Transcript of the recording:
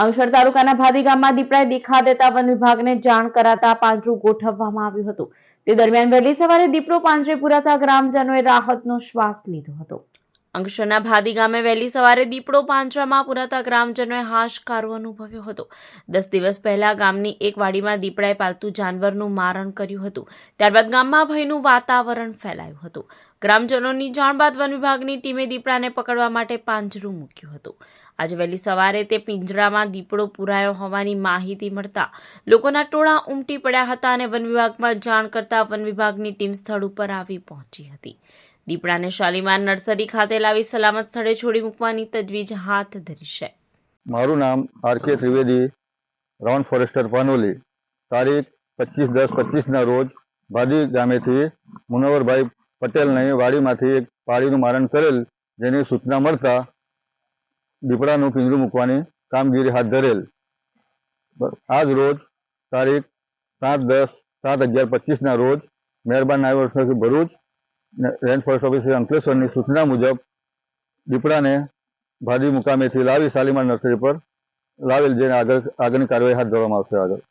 અંકલેશ્વર તાલુકાના ભાદી ગામમાં દીપડાએ દેખા દેતા વન વિભાગને જાણ કરાતા પાંજરું ગોઠવવામાં આવ્યું હતું. તે દરમિયાન વહેલી સવારે દીપડો પાંજરે પુરાતા ગ્રામજનોએ રાહતનો શ્વાસ લીધો હતો. અંકલેશ્વરના ભાદી ગામે વહેલી સવારે દીપડો પાંજરામાં પુરાતા ગ્રામજનોએ હાશકારો અનુભવ્યો હતો. દસ દિવસ પહેલા ગામની એક વાડીમાં દીપડાએ પાલતુ જાનવરનું મારણ કર્યું હતું. ત્યારબાદ ગામમાં ભયનું વાતાવરણ ફેલાયું હતું. ગ્રામજનોની જાણ બાદ વન વિભાગની ટીમે દીપડાને પકડવા માટે પાંજરું મૂક્યું હતું. આજે વહેલી સવારે તે પિંજરામાં દીપડો પુરાયો હોવાની માહિતી મળતા લોકોના ટોળા ઉમટી પડ્યા હતા અને વન વિભાગમાં જાણ કરતા વન વિભાગની ટીમ સ્થળ ઉપર આવી પહોંચી હતી. દીપડાને શાલીમાર નર્સરી ખાતે લાવી સલામત સ્થળે છોડી મૂકવાની તજવીજ હાથ ધરી છે. મારું નામ R K Trivedi, round forester Panoli. તારીખ પચીસ દસ પચીસના રોજ ભાદી ગામેથી મુનવરભાઈ પટેલને વાડીમાંથી એક પાળીનું મારણ કરેલ, જેની સૂચના મળતા દીપડાનું પિંજરું મૂકવાની કામગીરી હાથ ધરેલ. આજ રોજ તારીખ સાત દસ સાત અગિયાર પચીસના રોજ મહેરબાન નાયબ ભરૂચ રેન્જ ફોરેસ્ટ ઓફિસર અંકલેશ્વરની સૂચના મુજબ દીપડાને ભાદી મુકામેથી લાવી શાલીમાર નર્સરી પર લાવેલ જેને આગળ આગળની કાર્યવાહી હાથ ધરવામાં આવશે આગળ.